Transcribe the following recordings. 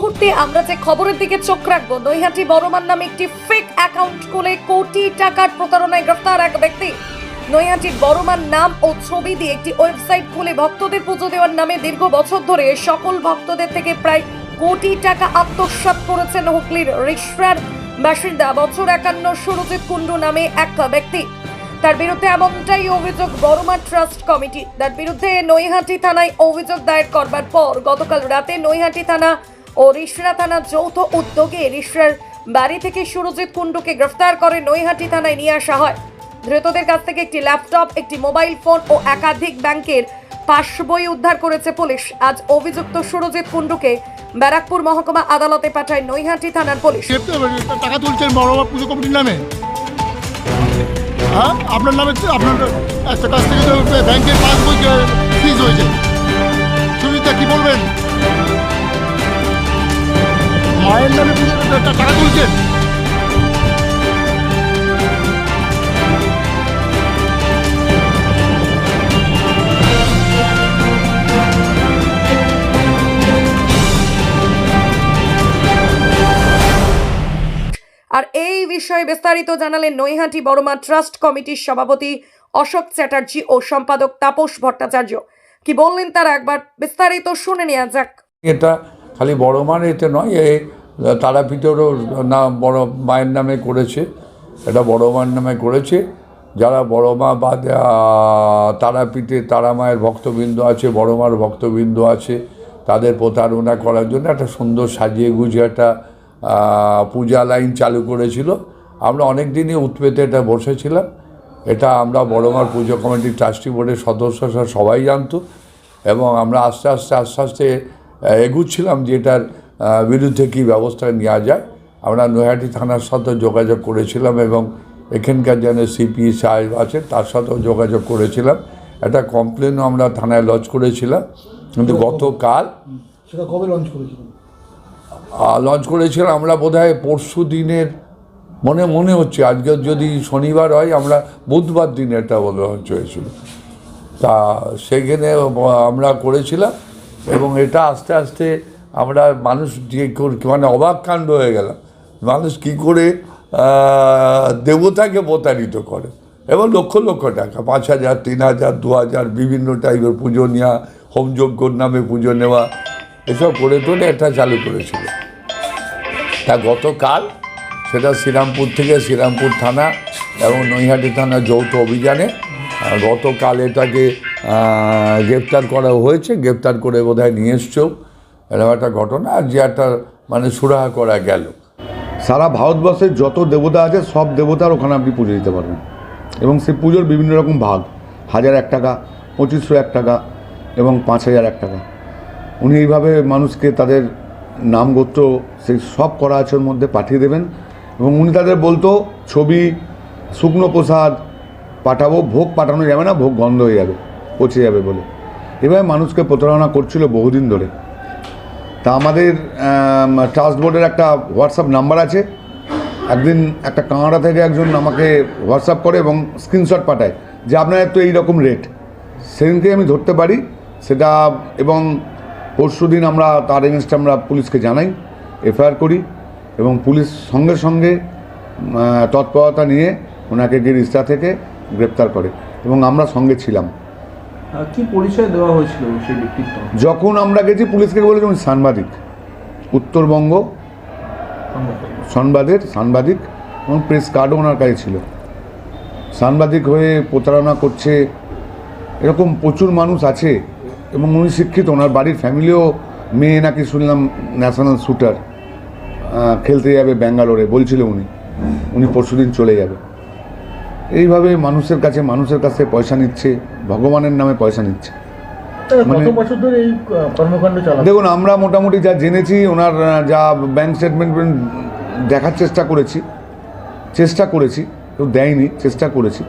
মুহূর্তে আমরা যে খবরের দিকে চোখ রাখব, নৈহাটি বড়মান নামে একটি ফেক অ্যাকাউন্ট খুলে কোটি টাকার প্রতারণায় গ্রেফতার এক ব্যক্তি। নৈহাটির বড়মান নাম ও ছবি দিয়ে একটি ওয়েবসাইট খুলে ভক্তদের পুজো দেওয়ার নামে দীর্ঘ বছর ধরে সকল ভক্তদের থেকে প্রায় কোটি টাকা আত্মসাৎ করেছেন হুগলির রিসরার বাসিন্দা। বছর একান্ন সুরজিৎ কুণ্ডু নামে এক ব্যক্তি। তার বিরুদ্ধে এমনটাই অভিযোগ বড়মা ট্রাস্ট কমিটি। তার বিরুদ্ধে নৈহাটি থানায় অভিযোগ দায়ের করবার পর গতকাল রাতে নৈহাটি থানা ও রিসরা থানা যৌথ উদ্যোগে রিসরার বাড়ি থেকে সুরজিৎ কুণ্ডুকে গ্রেফতার করে নৈহাটি থানায় নিয়ে আসা হয়। ধৃতদের কাছ থেকে একটি ল্যাপটপ, একটি মোবাইল ফোন ও একাধিক ব্যাংকের পাসবই উদ্ধার করেছে পুলিশ। আজ অভিযুক্ত সুরজিৎ কুণ্ডুকে ব্যারাকপুর মহকুমা আদালতে পাঠায় নৈহাটি থানার পুলিশ। টাকা তুলছেন পুজো কমিটির নামে। হ্যাঁ? আপনার নামে আপনার কাছ থেকে ব্যাংকের পাসবই হয়েছে। সুবিধা কি বলবেন? নামে টাকা তুলছেন আর এই বিষয়ে বিস্তারিত জানালেন নৈহাটি বড়মা ট্রাস্ট কমিটির সভাপতি অশোক চ্যাটার্জি ও সম্পাদক তাপস ভট্টাচার্য। কি বললেন তারা একবার বিস্তারিত শুনে নেওয়া যাক। এটা খালি বড় মান এতে নয় এ তারাপীঠেরও নাম বড় মায়ের নামে করেছে, এটা বড় মায়ের নামে করেছে। যারা বড় মা বা তারাপীঠে তারা মায়ের ভক্তবৃন্দ আছে, বড় মার ভক্তবৃন্দ আছে, তাদের প্রতারণা করার জন্য একটা সুন্দর সাজিয়ে গুছিয়ে একটা পূজা লাইন চালু করেছিল। আমরা অনেক দিনই উৎপেতে এটা বসেছিলাম। এটা আমরা বড়মার পুজো কমিটির ট্রাস্টি বোর্ডের সদস্য সবাই জানতো। এবং আমরা আস্তে আস্তে আস্তে আস্তে এগুচ্ছিলাম যে এটার বিরুদ্ধে কী ব্যবস্থা নেওয়া যায়? আমরা নৈহাটি থানার সাথে যোগাযোগ করেছিলাম এবং এখানকার যেন সিপি সাহেব আছে তার সাথেও যোগাযোগ করেছিলাম। একটা কমপ্লেনও আমরা থানায় লঞ্চ করেছিলাম। কিন্তু গতকাল সেটা কবে লঞ্চ করেছিলেন? লঞ্চ করেছিলাম। আমরা বোধহয় পরশু দিনের মনে মনে হচ্ছে আজকে যদি শনিবার হয় আমরা বুধবার দিনে এটা লঞ্চ হয়েছিল। তা সেখানে আমরা করেছিলাম এবং এটা আস্তে আস্তে আমরা মানুষ মানে অবাক কাণ্ড হয়ে গেলাম। মানুষ কি করে দেবতাকে প্রতারিত করে। এবং লক্ষ লক্ষ টাকা, পাঁচ হাজার, তিন হাজার, দু হাজার, বিভিন্ন টাইপের পুজো নেওয়া, হোমযজ্ঞর নামে পুজো নেওয়া, এসব করে তোলে এটা চালু করেছিল। তা গতকাল সেটা শ্রীরামপুর থেকে শ্রীরামপুর থানা এবং নৈহাটি থানা যৌথ অভিযানে গতকাল এটাকে গ্রেপ্তার করা হয়েছে। গ্রেপ্তার করে বোধহয় নিয়ে এসছেও এরকম একটা ঘটনা, আর যে একটা মানে সুরাহা করা গেল। সারা ভারতবর্ষের যত দেবতা আছে, সব দেবতার ওখানে আপনি পুজো দিতে পারবেন। এবং সেই পুজোর বিভিন্ন রকম ভাগ, হাজার এক টাকা, পঁচিশশো এক টাকা এবং পাঁচ হাজার এক টাকা। উনি এইভাবে মানুষকে তাদের নাম গোত্র, সেই সব করা আছে মধ্যে পাঠিয়ে দেবেন এবং উনি তাদের বলতো, ছবি, শুকনো প্রসাদ পাঠাবো, ভোগ পাঠানো যাবে না, ভোগ গন্ধ হয়ে যাবে, পচে যাবে বলে। এভাবে মানুষকে প্রতারণা করছিল বহুদিন ধরে। তা আমাদের ট্রাস্ট বোর্ডের একটা হোয়াটসঅ্যাপ নাম্বার আছে। একদিন একটা কানাডা থেকে একজন আমাকে হোয়াটসঅ্যাপ করে এবং স্ক্রিনশট পাঠায় যে আপনার তো এই রকম রেট সেদিনকে আমি ধরতে পারি, সেটা এবং পরশু দিন আমরা তার এগেনস্টে আমরা পুলিশকে জানাই, এফআইআর করি এবং পুলিশ সঙ্গে সঙ্গে তৎপরতা নিয়ে ওনাকে গিয়ে রিস্তা থেকে গ্রেপ্তার করে এবং আমরা সঙ্গে ছিলাম। কি পরিচয় দেওয়া হয়েছিল সেই ব্যক্তিত্ব যখন আমরা গেছি, পুলিশকে বলেছি উনি সাংবাদিক। উত্তরবঙ্গ সাংবাদের সাংবাদিক, এবং প্রেস কার্ডও ওনার কাছে ছিল। সাংবাদিক হয়ে প্রতারণা করছে, এরকম প্রচুর মানুষ আছে, এবং উনি শিক্ষিত, ওনার বাড়ির ফ্যামিলিও মেয়ে নাকি শুনলাম ন্যাশনাল শুটার খেলতে যাবে ব্যাঙ্গালোরে, বলছিল উনি। উনি পরশুদিন চলে যাবে। এইভাবে মানুষের কাছে মানুষের কাছে পয়সা নিচ্ছে। ভগবানের নামে পয়সা নিচ্ছে। মানে- দেখুন আমরা মোটামুটি যা জেনেছি ওনার যা ব্যাংক স্টেটমেন্ট দেখার চেষ্টা করেছি চেষ্টা করেছি কেউ দেয়নি চেষ্টা করেছি।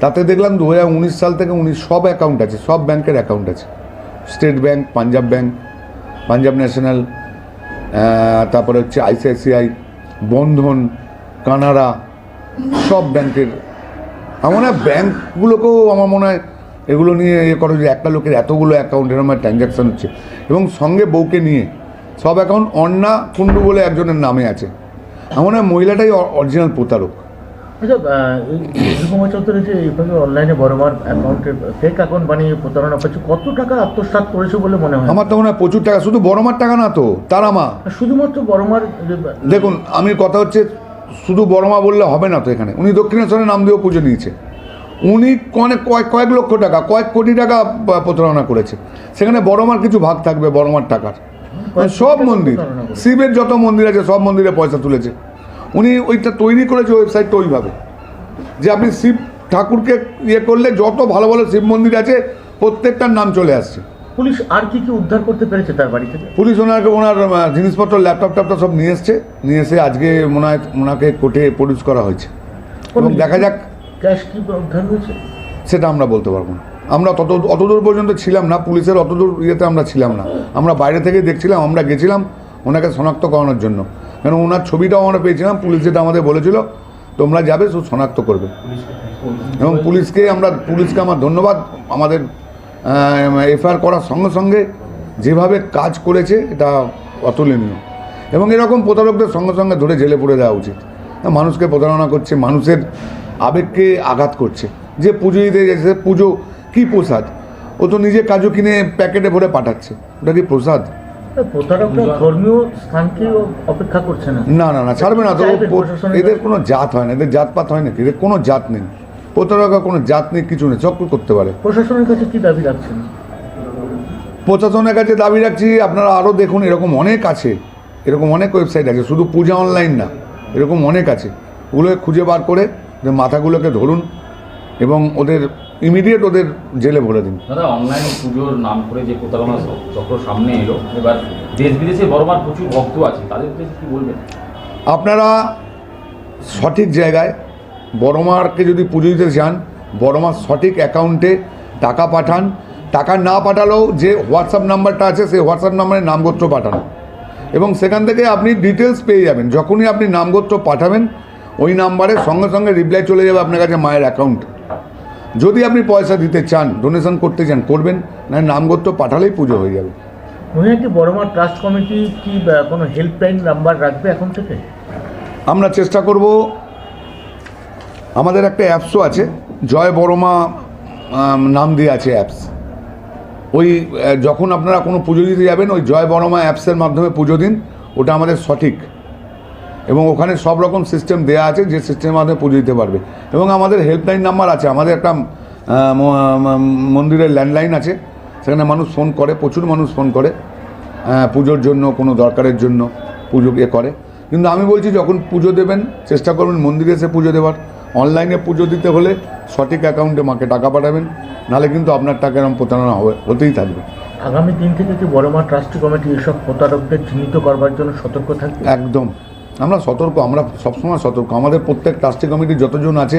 তাতে দেখলাম দু হাজার উনিশ সাল থেকে উনি সব অ্যাকাউন্ট আছে সব ব্যাংকের অ্যাকাউন্ট আছে। State Bank Punjab bank Punjab National তারপরে হচ্ছে আইসিআইসিআই বন্ধন কানাড়া সব ব্যাংকের। আমার মনে হয় ব্যাংকগুলোকেও আমার মনে হয় এগুলো নিয়ে ইয়ে করো যে একটা লোকের এতগুলো অ্যাকাউন্ট এরকম ট্রানজ্যাকশন হচ্ছে। এবং সঙ্গে বউকে নিয়ে সব অ্যাকাউন্ট অন্না কুণ্ডু বলে একজনের নামে আছে। এমন হয় মহিলাটাই অরিজিনাল প্রতারক। আচ্ছা আহ, চৌধুরী যে এইভাবে অনলাইনে অ্যাকাউন্টে ফেক অ্যাকাউন্ট বানিয়ে প্রতারণা করছে কত টাকা আত্মসাৎ করেছে বলে মনে হয়? আমার তো মনে হয় প্রচুর টাকা শুধু বড়মার টাকা না তো তারা মা শুধুমাত্র বড়মার দেখুন আমি কথা হচ্ছে শুধু বড়মা বললে হবে না তো এখানে। উনি দক্ষিণেশ্বরের নাম দিয়েও পুজো নিয়েছে। উনি অনেক কয়েক কয়েক লক্ষ টাকা কয়েক কোটি টাকা প্রতারণা করেছে। সেখানে বড়মার কিছু ভাগ থাকবে বড়মার টাকার। কয়েক সব মন্দির শিবের যত মন্দির আছে সব মন্দিরে পয়সা তুলেছে। উনি ওইটা তৈরি করেছে ওয়েবসাইটটা ওইভাবে। যে আপনি শিব ঠাকুরকে ইয়ে করলে যত ভালো ভালো শিব মন্দির আছে প্রত্যেকটার নাম চলে আসছে। পুলিশ আর কি কি উদ্ধার করতে পেরেছে তার বাড়ি থেকে? পুলিশ ওনাকে ওনার জিনিসপত্র ল্যাপটপ ট্যাপটপ সব নিয়ে এসছে। নিয়ে এসে আজকে মনে হয় ওনাকে কোর্টে প্রডিউস করা হয়েছে। এবং দেখা যাক ক্যাশ কি উদ্ধার হয়েছে? সেটা আমরা বলতে পারব না। আমরা তত অতদূর পর্যন্ত ছিলাম না, পুলিশের অতদূর ইয়েতে আমরা ছিলাম না। আমরা বাইরে থেকে দেখছিলাম, আমরা গেছিলাম ওনাকে শনাক্ত করানোর জন্য। কেন ওনার ছবিটাও আমরা পেয়েছিলাম, পুলিশ যেটা আমাদের বলেছিল, তোমরা যাবে শুধু শনাক্ত করবে। এবং পুলিশকে আমরা, পুলিশকে আমার ধন্যবাদ, আমাদের এফআইআর করার সঙ্গে সঙ্গে যেভাবে কাজ করেছে, এটা অতুলনীয়। এবং এরকম প্রতারকদের সঙ্গে সঙ্গে ধরে জেলে পড়ে দেওয়া উচিত। মানুষকে প্রতারণা করছে, মানুষের আবেগকে আঘাত করছে। যে পুজো দিতে গেছে পুজো কী প্রসাদ? ও তো নিজে কাজু কিনে প্যাকেটে ভরে পাঠাচ্ছে। ওটা কি প্রসাদ? না। না না ছাড়বে না তো এদের কোনো জাত হয় না এদের জাতপাত হয় নাকি? এদের কোনো জাত নেই। প্রতারকা কোনো জাত নেই কিছু নেই চক্র করতে পারে। প্রশাসনের কাছে কি দাবি রাখছেন? প্রশাসনের কাছে দাবি রাখছি আপনারা আরও দেখুন এরকম অনেক আছে। এরকম অনেক ওয়েবসাইট আছে শুধু পূজা অনলাইন না এরকম অনেক আছে। ওগুলো খুঁজে বার করে যে মাথাগুলোকে ধরুন এবং ওদের ইমিডিয়েট ওদের জেলে ভরে দিন। দাদা অনলাইন পুজোর নাম করে যে প্রতারণা চক্র সামনে এলো এবার দেশ বিদেশে বড়মার প্রচুর ভক্ত আছে তাদের কি বলবেন? আপনারা সঠিক জায়গায় বড়মারকে যদি পুজো দিতে চান বড়মার সঠিক অ্যাকাউন্টে টাকা পাঠান। টাকা না পাঠালেও যে হোয়াটসঅ্যাপ নাম্বারটা আছে সেই হোয়াটসঅ্যাপ নাম্বারে নামগোত্র পাঠান। এবং সেখান থেকে আপনি ডিটেলস পেয়ে যাবেন। যখনই আপনি নামগোত্র পাঠাবেন ওই নাম্বারে সঙ্গে সঙ্গে রিপ্লাই চলে যাবে আপনার কাছে মায়ের অ্যাকাউন্ট যদি আপনি পয়সা দিতে চান ডোনেশন করতে চান করবেন না নামগোত্র পাঠালেই পুজো হয়ে যাবে। বড়মার ট্রাস্ট কমিটি কি কোনো হেল্পলাইন নাম্বার রাখবে এখন থেকে? আমরা চেষ্টা করব আমাদের একটা অ্যাপসও আছে জয় বড়মা নাম দিয়ে আছে অ্যাপস ওই যখন আপনারা কোনো পুজো দিতে যাবেন ওই জয় বড়মা অ্যাপসের মাধ্যমে পুজো দিন ওটা আমাদের সঠিক। এবং ওখানে সব রকম সিস্টেম দেওয়া আছে যে সিস্টেমের মাধ্যমে পুজো দিতে পারবে। এবং আমাদের হেল্পলাইন নাম্বার আছে আমাদের একটা মন্দিরের ল্যান্ডলাইন আছে সেখানে মানুষ ফোন করে প্রচুর মানুষ ফোন করে পুজোর জন্য কোনো দরকারের জন্য পুজো ইয়ে করে। কিন্তু আমি বলছি যখন পুজো দেবেন চেষ্টা করবেন মন্দিরে এসে পুজো দেওয়ার। অনলাইনে পুজো দিতে হলে সঠিক অ্যাকাউন্টে মাকে টাকা পাঠাবেন নাহলে কিন্তু আপনার টাকা এরকম প্রতারণা হবে হতেই থাকবে। আগামী দিন থেকে কি বড়মা ট্রাস্ট কমিটি এসব প্রতারকদের চিহ্নিত করবার জন্য সতর্ক থাকবে? একদম। আমরা সতর্ক, আমরা সবসময় সতর্ক। আমাদের প্রত্যেক ট্রাস্টি কমিটি যতজন আছে,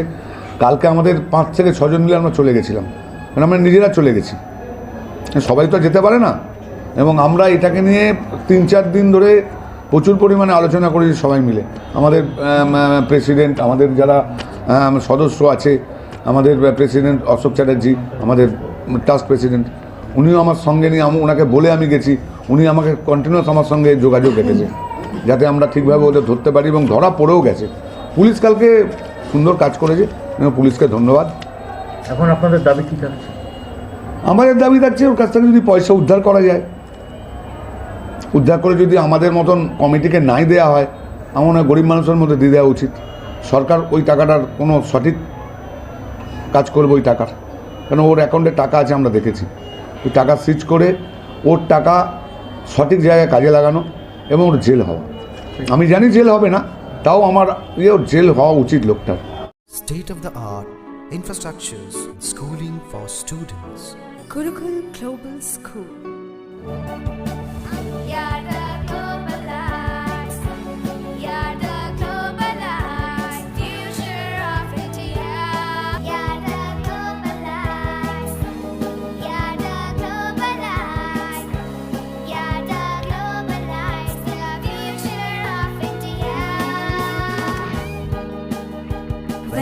কালকে আমাদের পাঁচ থেকে ছজন মিলে আমরা চলে গেছিলাম। মানে আমরা নিজেরা চলে গেছি। সবাই তো যেতে পারে না। এবং আমরা এটাকে নিয়ে তিন চার দিন ধরে প্রচুর পরিমাণে আলোচনা করেছি সবাই মিলে। আমাদের প্রেসিডেন্ট, আমাদের যারা সদস্য আছে, আমাদের প্রেসিডেন্ট অশোক চ্যাটার্জি, আমাদের ট্রাস্ট প্রেসিডেন্ট, উনিও আমার সঙ্গে নিয়ে ওনাকে বলে আমি গেছি। উনি আমাকে কন্টিনিউস আমার সঙ্গে যোগাযোগ রেখেছে। যাতে আমরা ঠিকভাবে ওদের ধরতে পারি এবং ধরা পড়েও গেছে। পুলিশ কালকে সুন্দর কাজ করেছে এবং পুলিশকে ধন্যবাদ। এখন আপনাদের দাবি কী থাকছে? আমাদের দাবি থাকছে ওর কাছ থেকে যদি পয়সা উদ্ধার করা যায়। উদ্ধার করে যদি আমাদের মতন কমিটিকে নাই দেওয়া হয় আমার মনে গরিব মানুষের মধ্যে দিয়ে দেওয়া উচিত। সরকার ওই টাকাটার কোনো সঠিক কাজ করবে ওই টাকার। কেন ওর অ্যাকাউন্টে টাকা আছে আমরা দেখেছি। ওই টাকা সুইচ করে ওর টাকা সঠিক জায়গায় কাজে লাগানো এবং ওর জেল হওয়া। আমি জানি জেল হবে না তাও আমার ইয়ে জেল হওয়া উচিত লোকটার state of the art infrastructures, schooling for students. Gurukul Global School.